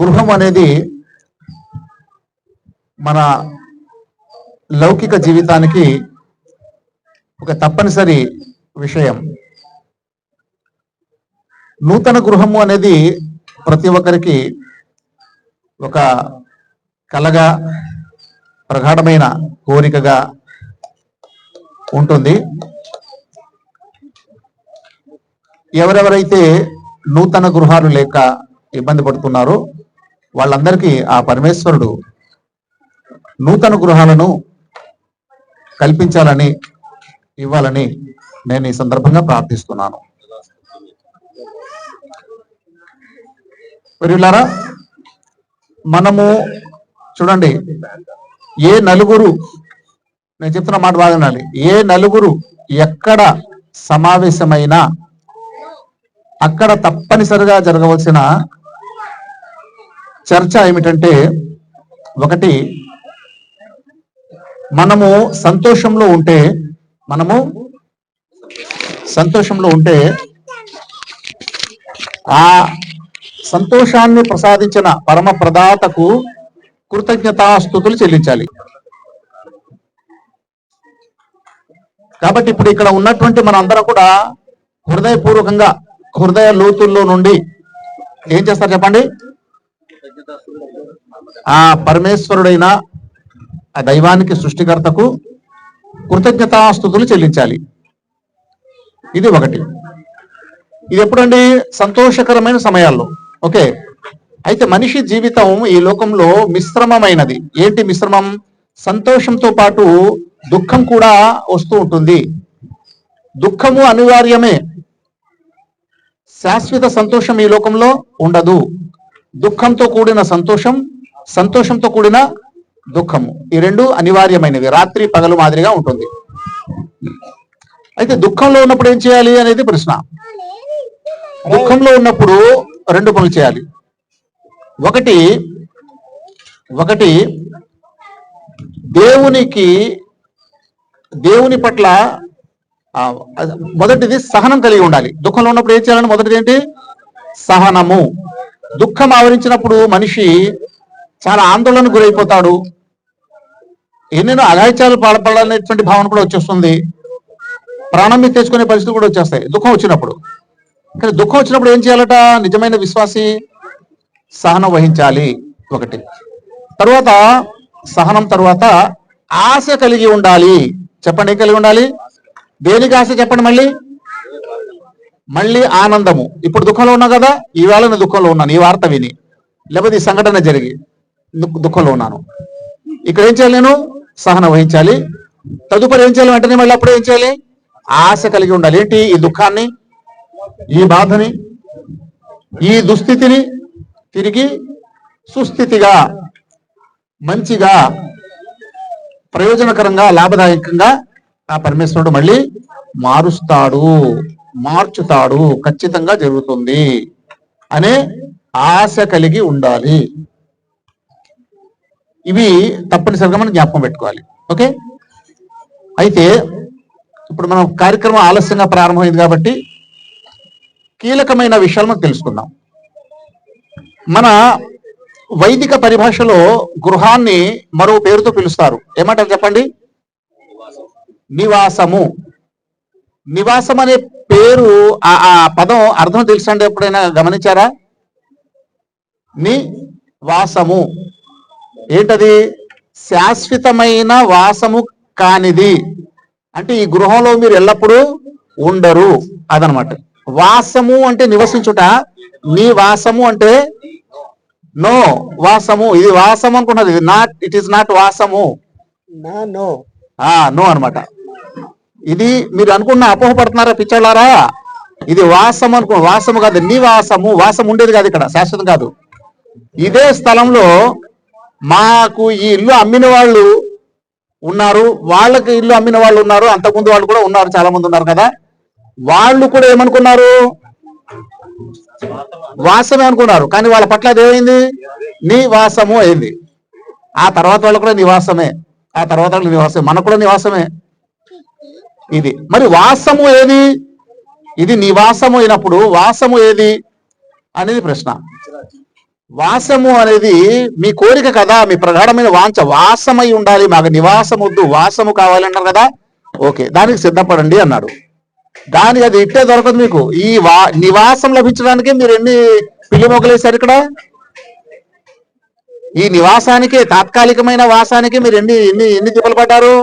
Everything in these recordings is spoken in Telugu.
గృహం అనేది మన లౌకిక జీవితానికి ఒక తప్పనిసరి విషయం. నూతన గృహము అనేది ప్రతి ఒక్కరికి ఒక కలగా ప్రగాఢమైన కోరికగా ఉంటుంది. ఎవరెవరైతే నూతన గృహాలు లేక ఇబ్బంది పడుతున్నారో వాళ్ళందరికీ ఆ పరమేశ్వరుడు నూతన గృహాలను కల్పించాలని ఇవ్వాలని నేను ఈ సందర్భంగా ప్రార్థిస్తున్నాను. పెరుగులారా మనము చూడండి ఏ నలుగురు నేను చెప్తున్న మాట బాగా వినాలి. ఏ నలుగురు ఎక్కడ సమావేశమైనా అక్కడ తప్పనిసరిగా జరగవలసిన చర్చ ఏమిటంటే ఒకటి మనము సంతోషంలో ఉంటే మనము సంతోషంలో ఉంటే ఆ సంతోషాన్ని ప్రసాదించిన పరమ ప్రదాతకు కృతజ్ఞతాస్థుతులు చెల్లించాలి. కాబట్టి ఇప్పుడు ఇక్కడ ఉన్నటువంటి మనందరం కూడా హృదయపూర్వకంగా హృదయ లోతుల్లో నుండి ఏం చేస్తారు చెప్పండి? ఆ పరమేశ్వరుడైన ఆ దైవానికి సృష్టికర్తకు కృతజ్ఞతాస్థుతులు చెల్లించాలి. ఇది ఒకటి. ఇది ఎప్పుడండి? సంతోషకరమైన సమయాల్లో. ఓకే. అయితే మనిషి జీవితం ఈ లోకంలో మిశ్రమమైనది. ఏంటి మిశ్రమం? సంతోషంతో పాటు దుఃఖం కూడా వస్తూ ఉంటుంది. దుఃఖము అనివార్యమే. శాశ్వత సంతోషం ఈ లోకంలో ఉండదు. దుఃఖంతో కూడిన సంతోషం సంతోషంతో కూడిన దుఃఖము. ఈ రెండు అనివార్యమైనవి. రాత్రి పగలు మాదిరిగా ఉంటుంది. అయితే దుఃఖంలో ఉన్నప్పుడు ఏం చేయాలి అనేది ప్రశ్న. దుఃఖంలో ఉన్నప్పుడు రెండు పనులు చేయాలి. ఒకటి ఒకటి దేవునికి దేవుని పట్ల మొదటిది సహనం కలిగి ఉండాలి. దుఃఖంలో ఉన్నప్పుడు ఏం చేయాలని మొదటిది ఏంటి? సహనము. దుఃఖం ఆవరించినప్పుడు మనిషి చాలా ఆందోళనకు గురైపోతాడు. ఎన్నెన్నో అఘాయిత్యాలు పాల్పడాలనేటువంటి భావన కూడా వచ్చేస్తుంది. ప్రాణం మీద తెచ్చుకునే పరిస్థితులు కూడా వచ్చేస్తాయి. దుఃఖం వచ్చినప్పుడు. కానీ దుఃఖం వచ్చినప్పుడు ఏం చేయాలట? నిజమైన విశ్వాసి సహనం వహించాలి. ఒకటి. తర్వాత సహనం తర్వాత ఆశ కలిగి ఉండాలి. చెప్పండి ఏం కలిగి ఉండాలి? దేనికి ఆశ చెప్పండి మళ్ళీ? మళ్ళీ ఆనందము. ఇప్పుడు దుఃఖంలో ఉన్నా కదా ఈవేళ నేను దుఃఖంలో ఉన్నాను ఈ వార్త విని. లేకపోతే ఈ సంఘటన జరిగి దుఃఖంలో ఉన్నాను. ఇక్కడ ఏం చేయాలి నేను? సహనం వహించాలి. తదుపరి ఏం చేయాలి? వెంటనే మళ్ళీ అప్పుడు ఏం చేయాలి? ఆశ కలిగి ఉండాలి. ఏంటి? ఈ దుఃఖాన్ని ఈ బాధని ఈ దుస్థితిని తిరిగి సుస్థితిగా మంచిగా ప్రయోజనకరంగా లాభదాయకంగా ఆ పరమేశ్వరుడు మళ్ళీ మారుస్తాడు. మార్చుతాడు. ఖచ్చితంగా జరుగుతుంది అనే ఆశ కలిగి ఉండాలి. ఇవి తప్పనిసరిగా మనం జ్ఞాపకం పెట్టుకోవాలి. ఓకే? అయితే ఇప్పుడు మనం కార్యక్రమం ఆలస్యంగా ప్రారంభమైంది కాబట్టి కీలకమైన విషయాలు మనం తెలుసుకుందాం. మన వైదిక పరిభాషలో గృహాన్ని మరో పేరుతో పిలుస్తారు. ఏమంటారు చెప్పండి? నివాసము. నివాసం అనే పేరు ఆ ఆ పదం అర్థం తెలుసండి ఎప్పుడైనా గమనించారా? ని వాసము. ఏంటది? శాశ్వతమైన వాసము కానిది. అంటే ఈ గృహంలో మీరు ఎల్లప్పుడూ ఉండరు అదనమాట. వాసము అంటే నివసించుట. నీ వాసము అంటే నో వాసము. ఇది వాసము అనుకున్నది ఇది నాట్ ఇట్ ఈస్ నాట్ వాసము. నా నో. ఆ నో అన్నమాట ఇది మీరు అనుకున్న అపోహపడుతున్నారా పిచ్చోళ్ళారా? ఇది వాసం అనుకో వాసము కాదు నివాసము వాసం ఉండేది కాదు ఇక్కడ శాశ్వతం కాదు. ఇదే స్థలంలో మాకు ఈ ఇల్లు అమ్మిన వాళ్ళు ఉన్నారు వాళ్ళకి ఇల్లు అమ్మిన వాళ్ళు ఉన్నారు అంతకుముందు వాళ్ళు కూడా ఉన్నారు చాలా మంది ఉన్నారు కదా. వాళ్ళు కూడా ఏమనుకున్నారు? వాసమే అనుకున్నారు కానీ వాళ్ళ పట్ల అదేమైంది నివాసము అయింది. ఆ తర్వాత వాళ్ళు కూడా నివాసమే ఆ తర్వాత వాళ్ళు నివాసమే మనకు కూడా నివాసమే ఇది. మరి వాసము ఏది? ఇది నివాసము అయినప్పుడు వాసము ఏది? అనేది ప్రశ్న. వాసము అనేది మీ కోరిక కదా మీ ప్రగాఢమైన వాంఛ. వాసమై ఉండాలి మాకు. నివాసం వద్దు వాసము కావాలన్నారు కదా. ఓకే దానికి సిద్ధపడండి అన్నాడు. దానికి అది ఇట్టే దొరకదు మీకు. ఈ వా నివాసం లభించడానికి మీరు ఎన్ని పిల్లి మొగలేశారు ఇక్కడ? ఈ నివాసానికి తాత్కాలికమైన వాసానికి మీరు ఎన్ని ఎన్ని ఎన్ని తిప్పలు పడ్డారు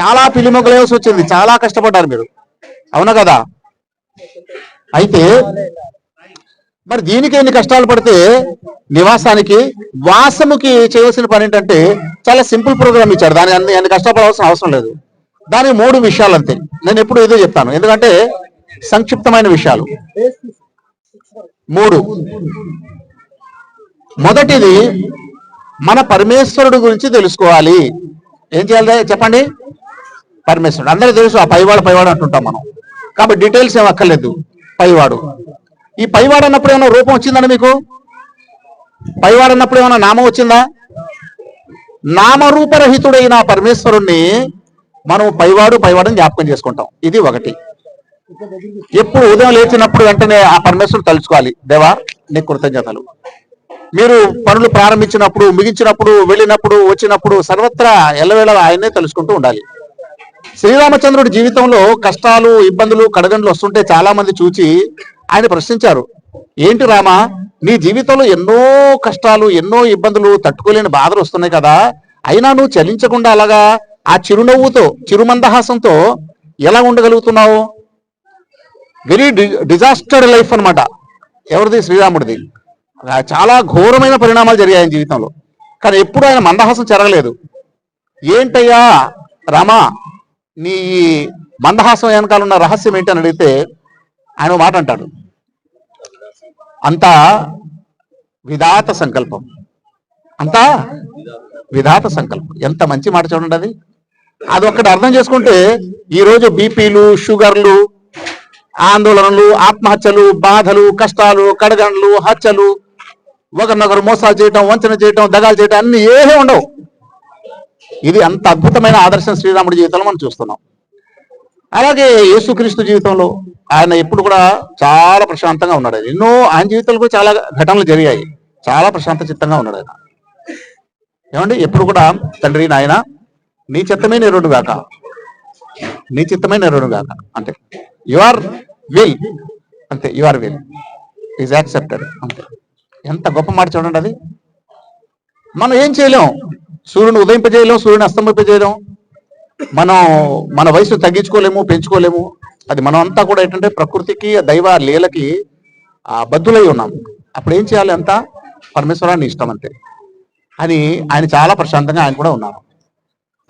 చాలా పిలిమొగలేసి వచ్చింది. చాలా కష్టపడ్డారు మీరు. అవునా కదా? అయితే మరి దీనికి ఎన్ని కష్టాలు పడితే నివాసానికి వాసముకి చేయవలసిన పని ఏంటంటే చాలా సింపుల్ ప్రోగ్రామ్ ఇచ్చారు. దాని అన్ని అన్ని కష్టపడాల్సిన అవసరం లేదు. దానికి మూడు విషయాలు అంతే. నేను ఎప్పుడు ఏదో చెప్తాను. ఎందుకంటే సంక్షిప్తమైన విషయాలు. మూడు. మొదటిది మన పరమేశ్వరుడు గురించి తెలుసుకోవాలి. ఏం చేయాలి? చెప్పండి. పరమేశ్వరుడు అందరికీ తెలుసు ఆ పైవాడు పైవాడు అంటుంటాం మనం. కాబట్టి డీటెయిల్స్ ఏం అక్కర్లేదు. పైవాడు. ఈ పైవాడు అన్నప్పుడు ఏమైనా రూపం వచ్చిందండి మీకు? పైవాడు అన్నప్పుడు ఏమైనా నామం వచ్చిందా? నామరూపరహితుడైన పరమేశ్వరుణ్ణి మనం పైవాడు పైవాడని జ్ఞాపకం చేసుకుంటాం. ఇది ఒకటి. ఎప్పుడు ఉదయం లేచినప్పుడు వెంటనే ఆ పరమేశ్వరుడు తలుచుకోవాలి. దేవా నీ కృతజ్ఞతలు. మీరు పనులు ప్రారంభించినప్పుడు ముగించినప్పుడు వెళ్ళినప్పుడు వచ్చినప్పుడు సర్వత్రా ఎల్లవేళ ఆయన్నే తలుచుకుంటూ ఉండాలి. శ్రీరామచంద్రుడి జీవితంలో కష్టాలు ఇబ్బందులు కడగండ్లు వస్తుంటే చాలా మంది చూచి ఆయన ప్రశ్నించారు. ఏంటి రామా నీ జీవితంలో ఎన్నో కష్టాలు ఎన్నో ఇబ్బందులు తట్టుకోలేని బాధలు వస్తున్నాయి కదా. అయినా నువ్వు చలించకుండా అలాగా ఆ చిరునవ్వుతో చిరుమందహాసంతో ఎలా ఉండగలుగుతున్నావు? వెరీ డిజాస్టర్డ్ లైఫ్ అనమాట ఎవరిది? శ్రీరాముడిది. చాలా ఘోరమైన పరిణామాలు జరిగాయి ఆయన జీవితంలో. కానీ ఎప్పుడు ఆయన మందహాసం చెరగలేదు. ఏంటయ్యా రామా నీ ఈ మందహాసం వెనకాల ఉన్న రహస్యం ఏంటని అడిగితే ఆయన మాట అంటాడు. అంతా విధాత సంకల్పం. అంతా విధాత సంకల్పం. ఎంత మంచి మాట చూడండి అది. అది ఒక్కటి అర్థం చేసుకుంటే ఈరోజు బీపీలు షుగర్లు ఆందోళనలు ఆత్మహత్యలు బాధలు కష్టాలు కడగండ్లు హత్యలు ఒకరినొకరు మోసాలు చేయటం వంచన చేయటం దగాలు చేయటం అన్ని ఏమీ ఉండవు. ఇది అంత అద్భుతమైన ఆదర్శం శ్రీరాముడి జీవితంలో మనం చూస్తున్నాం. అలాగే యేసుక్రీస్తు జీవితంలో ఆయన ఎప్పుడు కూడా చాలా ప్రశాంతంగా ఉన్నాడు. ఆయన. ఎన్నో ఆయన జీవితంలో కూడా చాలా ఘటనలు జరిగాయి. చాలా ప్రశాంత చిత్తంగా ఉన్నాడు ఆయన. ఏమండి? ఎప్పుడు కూడా తండ్రి నాయన నీ చిత్తమే నెరడు గాక. నీ చిత్తమే నెరడు గాక. అంటే యు ఆర్ విల్ అంతే. Your will is accepted అంతే. ఎంత గొప్ప మాట చూడండి అది. మనం ఏం చేయలేం. సూర్యుని ఉదయింపజేయలేం సూర్యుని అస్తమింపజేయలేం మనం మన వయసు తగ్గించుకోలేము పెంచుకోలేము. అది మనం అంతా కూడా ఏంటంటే ప్రకృతికి దైవ లీలకి బద్దులై ఉన్నాం. అప్పుడు ఏం చేయాలి అంతా? పరమేశ్వరాన్ని ఇష్టం అంతే. అని ఆయన చాలా ప్రశాంతంగా ఆయన కూడా ఉన్నారు.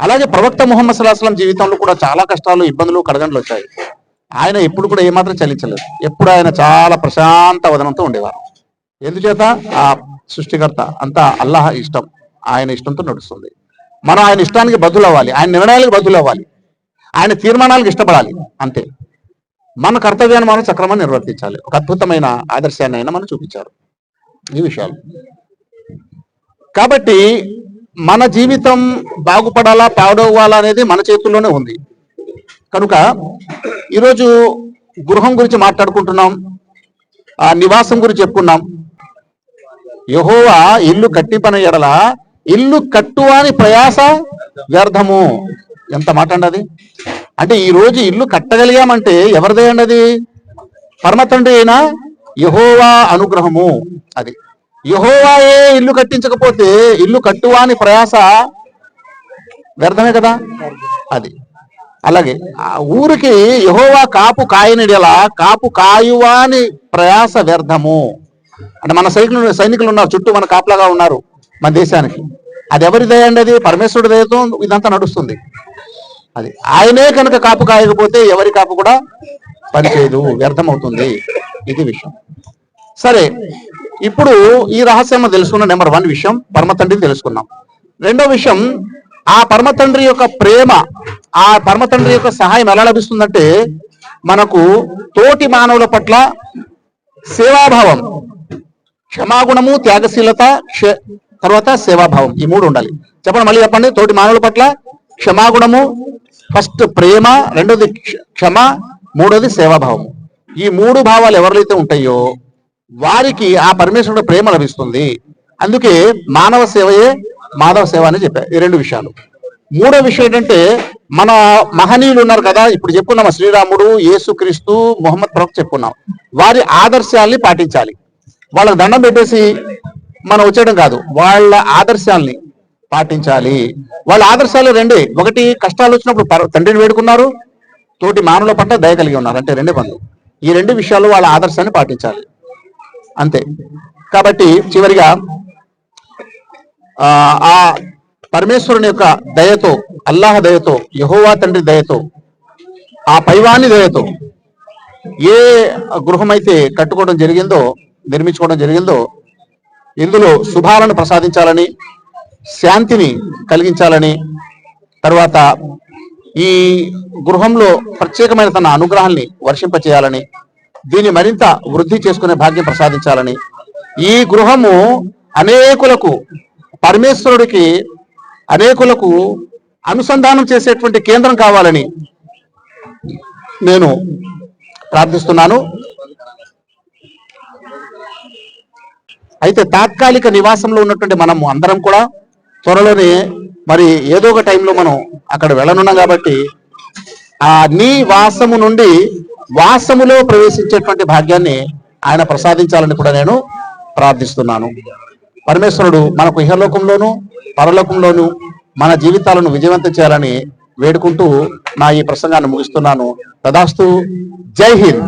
అలాగే ప్రవక్త ముహమ్మద్ సలాహం జీవితంలో కూడా చాలా కష్టాలు ఇబ్బందులు కడగండ్లు వచ్చాయి. ఆయన ఎప్పుడు కూడా ఏమాత్రం చలించలేదు. ఎప్పుడు ఆయన చాలా ప్రశాంత వదనంతో ఉండేవారు. ఎందుచేత? ఆ సృష్టికర్త అంతా అల్లాహ ఇష్టం. ఆయన ఇష్టంతో నడుస్తుంది. మనం ఆయన ఇష్టానికి బదులు అవ్వాలి ఆయన నిర్ణయాలకు బదులు అవ్వాలి ఆయన తీర్మానాలకు ఇష్టపడాలి. అంతే. మన కర్తవ్యాన్ని మనం సక్రమంగా నిర్వర్తించాలి. ఒక అద్భుతమైన ఆదర్శాన్ని అయినా మనం చూపించారు. ఈ విషయాలు. కాబట్టి మన జీవితం బాగుపడాలా పాడవ్వాలా అనేది మన చేతుల్లోనే ఉంది. కనుక ఈరోజు గృహం గురించి మాట్లాడుకుంటున్నాం. ఆ నివాసం గురించి చెప్పుకున్నాం. యహోవా ఇల్లు కట్టి పని ఎడల ఇల్లు కట్టువాని ప్రయాస వ్యర్థము. ఎంత మాట అండి అది? అంటే ఈ రోజు ఇల్లు కట్టగలిగామంటే ఎవరిదే అండి అది? పరమ యహోవా అనుగ్రహము అది. యహోవాయే ఇల్లు కట్టించకపోతే ఇల్లు కట్టువాని ప్రయాస వ్యర్థమే కదా అది. అలాగే ఆ ఊరికి యహోవా కాపు కాయనిడలా కాపు కాయువాని ప్రయాస వ్యర్థము. అంటే మన సైనికులు సైనికులు ఉన్నారు చుట్టూ మన కాపలాగా ఉన్నారు. మన దేశానికి. అది ఎవరి దయ అండి అది? పరమేశ్వరుడి దయతో ఇదంతా నడుస్తుంది. అది ఆయనే కనుక కాపు కాయకపోతే ఎవరి కాపు కూడా పనిచేయదు వ్యర్థమవుతుంది. ఇది విషయం. సరే ఇప్పుడు ఈ రహస్యం తెలుసుకున్న నెంబర్ వన్ విషయం పరమ తండ్రిని తెలుసుకున్నాం. రెండో విషయం ఆ పరమ తండ్రి యొక్క ప్రేమ ఆ పరమ తండ్రి యొక్క సహాయం ఎలా లభిస్తుందంటే మనకు తోటి మానవుల పట్ల సేవాభావం క్షమాగుణము త్యాగశీలత క్ష- తర్వాత సేవాభావం. ఈ మూడు ఉండాలి. చెప్పండి మళ్ళీ చెప్పండి. తోటి మానవుల పట్ల క్షమాగుణము ఫస్ట్ ప్రేమ రెండోది క్షమ మూడోది సేవాభావము. ఈ మూడు భావాలు ఎవరిలో ఉంటాయో వారికి ఆ పరమేశ్వరుడు ప్రేమ లభిస్తుంది. అందుకే మానవ సేవయే మాధవ సేవ అని చెప్పారు. ఈ రెండు విషయాలు. మూడో విషయం ఏంటంటే మన మహనీయులు ఉన్నారు కదా ఇప్పుడు చెప్పుకున్నాం శ్రీరాముడు యేసుక్రీస్తు మొహమ్మద్ ప్రవక్త చెప్పుకున్నాం. వారి ఆదర్శాల్ని పాటించాలి. వాళ్ళకి దండం పెట్టేసి మనం వచ్చేయడం కాదు. వాళ్ళ ఆదర్శాల్ని పాటించాలి. వాళ్ళ ఆదర్శాలు రెండే. ఒకటి కష్టాలు వచ్చినప్పుడు పర- తండ్రిని వేడుకున్నారు. తోటి మానవుల పట్ల దయ కలిగి ఉన్నారు. అంటే రెండే పనులు. ఈ రెండు విషయాలు వాళ్ళ ఆదర్శాన్ని పాటించాలి. అంతే. కాబట్టి చివరిగా ఆ ఆ పరమేశ్వరుని యొక్క దయతో అల్లాహ్ దయతో యహోవా తండ్రి దయతో ఆ పైవాని దయతో ఏ గృహం అయితే కట్టుకోవడం జరిగిందో నిర్మించుకోవడం జరిగిందో ఇందులో శుభాలను ప్రసాదించాలని శాంతిని కలిగించాలని తర్వాత ఈ గృహంలో ప్రత్యేకమైన తన అనుగ్రహాన్ని వర్షింపచేయాలని దీన్ని మరింత వృద్ధి చేసుకునే భాగ్యం ప్రసాదించాలని ఈ గృహము అనేకులకు పరమేశ్వరుడికి అనేకులకు అనుసంధానం చేసేటువంటి కేంద్రం కావాలని నేను ప్రార్థిస్తున్నాను. అయితే తాత్కాలిక నివాసంలో ఉన్నటువంటి మనము అందరం కూడా త్వరలోనే మరి ఏదో ఒక టైంలో మనం అక్కడ వెళ్ళనున్నాం కాబట్టి ఆ నీ వాసము నుండి వాసములో ప్రవేశించేటువంటి భాగ్యాన్ని ఆయన ప్రసాదించాలని కూడా నేను ప్రార్థిస్తున్నాను. పరమేశ్వరుడు మనకు ఇహలోకంలోను పరలోకంలోను మన జీవితాలను విజయవంతం చేయాలని వేడుకుంటూ నా ఈ ప్రసంగాన్ని ముగిస్తున్నాను. తదాస్తు జై హింద్.